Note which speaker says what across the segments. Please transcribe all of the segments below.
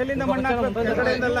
Speaker 1: ಎಲ್ಲಿಂದ ಮಣ್ಣು ಹಾಕ್ಬೇಕು? ಕೆಳಗಡೆಯಿಂದಲ್ಲ.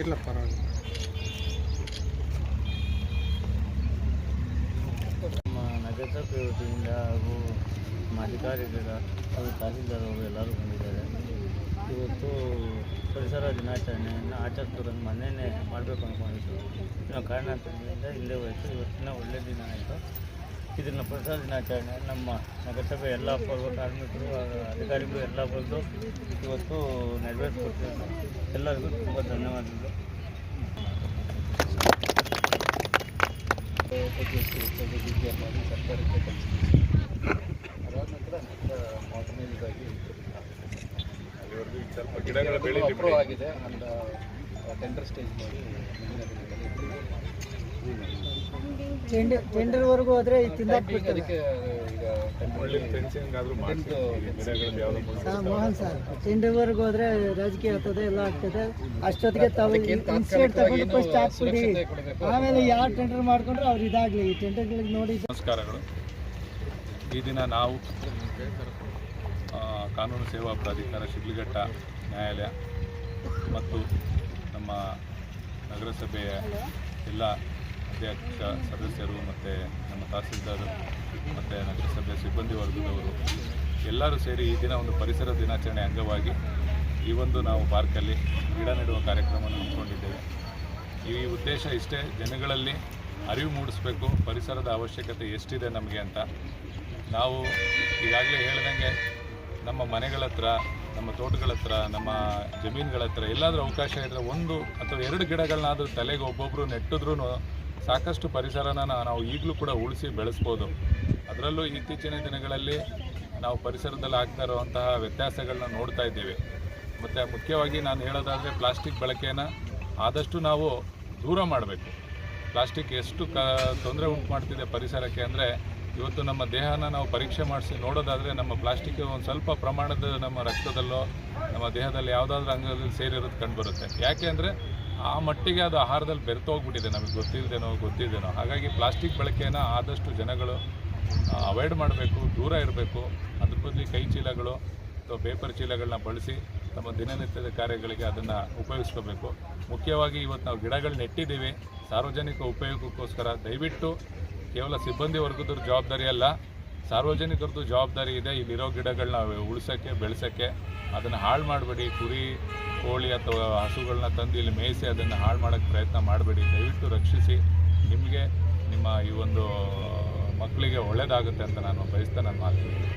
Speaker 1: ಇಲ್ಲ ಪರವಾಗಿಲ್ಲ
Speaker 2: ನಮ್ಮ ನಗರ ವತಿಯಿಂದ ಹಾಗೂ ನಮ್ಮ ಅಧಿಕಾರಿಗಳ ಹಾಗೂ ತಹಸೀಲ್ದಾರ್ ಅವರು ಎಲ್ಲರೂ ಬಂದಿದ್ದಾರೆ ಇವತ್ತು ಪರಿಸರ ದಿನಾಚರಣೆಯನ್ನು ಆಚರಿಸೋದನ್ನು ಮನೆಯೇ ಮಾಡಬೇಕು ಅಂದ್ಕೊಂಡಿದ್ದು ಕಾರಣ ಅಂತಂದ್ರಿಂದ ಇಲ್ಲೇ ಹೋಯಿತು ಇವತ್ತಿನ ಒಳ್ಳೆಯ ದಿನ ಆಯಿತು ಇದನ್ನು ಪ್ರಸಾದ ದಿನಾಚರಣೆ ನಮ್ಮ ನಗರಸಭೆ ಎಲ್ಲ ಪೂರ್ವ ಕಾರ್ಮಿಕರು ಅಧಿಕಾರಿಗಳು ಎಲ್ಲ ಬಂದು ಇವತ್ತು ನೆರವೇರಿಸ್ಕೊಡ್ತಿದ್ದಾರೆ ಎಲ್ಲರಿಗೂ ತುಂಬ ಧನ್ಯವಾದಗಳು.
Speaker 1: ಸರ್ಕಾರಕ್ಕೆ ಅದಾದ ನಂತರ ಮಾರ್ಗನೈಸ್ಡಾಗಿ
Speaker 3: ಸ್ವಲ್ಪ ಗಿಡಗಳ ಬೆಳೆ
Speaker 1: ಅಪ್ರೂವ್ ಆಗಿದೆ. ಅಂಡ್ ಟೆಂಡರ್ ಸ್ಟೇಜ್ ಮಾಡಿ ಮುಂದಿನ ದಿನಗಳಲ್ಲಿ.
Speaker 4: ಟೆಂಡರ್ ಟೆಂಡರ್ವರೆಗೂ ಹೋದ್ರೆ
Speaker 3: ಯಾವ್ದು
Speaker 4: ಹಾ, ಮೋಹನ್ ಸರ್ ಟೆಂಡರ್ವರೆಗೂ ಹೋದ್ರೆ ರಾಜಕೀಯ ಆಗ್ತದೆ ಎಲ್ಲ ಆಗ್ತದೆ. ಅಷ್ಟೊತ್ತಿಗೆ ತಾವು ತಗೊಂಡು ಫಸ್ಟ್ ಹಾಕ್ಬಿಡಿ. ಆಮೇಲೆ ಯಾವ ಟೆಂಡರ್ ಮಾಡ್ಕೊಂಡ್ರೆ ಅವ್ರು ಇದಾಗ್ಲಿ. ಈ ಟೆಂಡರ್ಗಳಿಗೆ ನೋಡಿ.
Speaker 3: ನಮಸ್ಕಾರಗಳು. ಈ ದಿನ ನಾವು ಆ, ಕಾನೂನು ಸೇವಾ ಪ್ರಾಧಿಕಾರ ಶಿಡ್ಲಘಟ್ಟ ನ್ಯಾಯಾಲಯ ಮತ್ತು ನಮ್ಮ ನಗರಸಭೆಯ ಎಲ್ಲ ಅಧ್ಯಕ್ಷ, ಸದಸ್ಯರು ಮತ್ತು ನಮ್ಮ ತಹಸೀಲ್ದಾರ್ ಮತ್ತು ನಗರಸಭೆ ಸಿಬ್ಬಂದಿ ವರ್ಗದವರು ಎಲ್ಲರೂ ಸೇರಿ ಈ ದಿನ ಒಂದು ಪರಿಸರ ದಿನಾಚರಣೆ ಅಂಗವಾಗಿ ಈ ಒಂದು ನಾವು ಪಾರ್ಕಲ್ಲಿ ಗಿಡ ನೆಡುವ ಕಾರ್ಯಕ್ರಮವನ್ನು ಹಮ್ಮಿಕೊಂಡಿದ್ದೇವೆ. ಈ ಉದ್ದೇಶ ಇಷ್ಟೇ, ಜನಗಳಲ್ಲಿ ಅರಿವು ಮೂಡಿಸಬೇಕು, ಪರಿಸರದ ಅವಶ್ಯಕತೆ ಎಷ್ಟಿದೆ ನಮಗೆ ಅಂತ. ನಾವು ಈಗಾಗಲೇ ಹೇಳ್ದಂಗೆ ನಮ್ಮ ಮನೆಗಳ ಹತ್ರ, ನಮ್ಮ ತೋಟಗಳ ಹತ್ರ, ನಮ್ಮ ಜಮೀನುಗಳ ಹತ್ರ ಎಲ್ಲಾದರೂ ಅವಕಾಶ ಇದ್ದರೆ ಒಂದು ಅಥವಾ ಎರಡು ಗಿಡಗಳನ್ನಾದರೂ ತಲೆಗೆ ಒಬ್ಬೊಬ್ಬರು ನೆಟ್ಟಿದ್ರೂ ಸಾಕಷ್ಟು ಪರಿಸರನ ನಾವು ಈಗಲೂ ಕೂಡ ಉಳಿಸಿ ಬೆಳೆಸ್ಬೋದು. ಅದರಲ್ಲೂ ಇತ್ತೀಚಿನ ದಿನಗಳಲ್ಲಿ ನಾವು ಪರಿಸರದಲ್ಲಿ ಆಗ್ತಾ ಇರುವಂತಹ ವ್ಯತ್ಯಾಸಗಳನ್ನ ನೋಡ್ತಾ ಇದ್ದೇವೆ. ಮತ್ತು ಮುಖ್ಯವಾಗಿ ನಾನು ಹೇಳೋದಾದರೆ ಪ್ಲಾಸ್ಟಿಕ್ ಬಳಕೆಯನ್ನು ಆದಷ್ಟು ನಾವು ದೂರ ಮಾಡಬೇಕು. ಪ್ಲಾಸ್ಟಿಕ್ ಎಷ್ಟು ಕ ತೊಂದರೆ ಉಂಟು ಮಾಡ್ತಿದೆ ಪರಿಸರಕ್ಕೆ ಅಂದರೆ ಇವತ್ತು ನಮ್ಮ ದೇಹನ ನಾವು ಪರೀಕ್ಷೆ ಮಾಡಿಸಿ ನೋಡೋದಾದರೆ ನಮ್ಮ ಪ್ಲಾಸ್ಟಿಕ್ ಒಂದು ಸ್ವಲ್ಪ ಪ್ರಮಾಣದ ನಮ್ಮ ರಕ್ತದಲ್ಲೋ, ನಮ್ಮ ದೇಹದಲ್ಲಿ ಯಾವುದಾದ್ರೂ ಅಂಗದಲ್ಲಿ ಸೇರಿರೋದು ಕಂಡುಬರುತ್ತೆ ಯಾಕೆ ಅಂದರೆ ಆ ಮಟ್ಟಿಗೆ ಅದು ಆಹಾರದಲ್ಲಿ ಬೆರೆತೋಗ್ಬಿಟ್ಟಿದೆ. ನಮಗೆ ಗೊತ್ತಿಲ್ಲದೇನೋ ಗೊತ್ತಿದ್ದೇನೋ ಹಾಗಾಗಿ ಪ್ಲಾಸ್ಟಿಕ್ ಬಳಕೆಯನ್ನು ಆದಷ್ಟು ಜನಗಳು ಅವಾಯ್ಡ್ ಮಾಡಬೇಕು, ದೂರ ಇರಬೇಕು. ಅದ್ರ ಬದಲು ಕೈ ಚೀಲಗಳು ಅಥವಾ ಪೇಪರ್ ಚೀಲಗಳನ್ನ ಬಳಸಿ ತಮ್ಮ ದಿನನಿತ್ಯದ ಕಾರ್ಯಗಳಿಗೆ ಅದನ್ನು ಉಪಯೋಗಿಸ್ಕೋಬೇಕು. ಮುಖ್ಯವಾಗಿ ಇವತ್ತು ನಾವು ಗಿಡಗಳು ನೆಟ್ಟಿದ್ದೀವಿ. ಸಾರ್ವಜನಿಕ ಉಪಯೋಗಕ್ಕೋಸ್ಕರ ದಯವಿಟ್ಟು ಕೇವಲ ಸಿಬ್ಬಂದಿ ವರ್ಗದವ್ರ ಜವಾಬ್ದಾರಿ ಅಲ್ಲ ಸಾರ್ವಜನಿಕರದ್ದು ಜವಾಬ್ದಾರಿ ಇದೆ. ಇಲ್ಲಿರೋ ಗಿಡಗಳನ್ನ ಉಳಿಸೋಕ್ಕೆ, ಬೆಳೆಸೋಕ್ಕೆ ಅದನ್ನು ಹಾಳು ಮಾಡಬೇಡಿ. ಕುರಿ, ಕೋಳಿ ಅಥವಾ ಹಸುಗಳನ್ನ ತಂದು ಇಲ್ಲಿ ಮೇಯಿಸಿ ಅದನ್ನು ಹಾಳು ಮಾಡೋಕ್ಕೆ ಪ್ರಯತ್ನ ಮಾಡಬೇಡಿ. ದಯವಿಟ್ಟು ರಕ್ಷಿಸಿ. ನಿಮಗೆ ನಿಮ್ಮ ಈ ಒಂದು ಮಕ್ಕಳಿಗೆ ಒಳ್ಳೆಯದಾಗುತ್ತೆ ಅಂತ ನಾನು ಬಯಸ್ತಾ ನನ್ನ ಮಾತು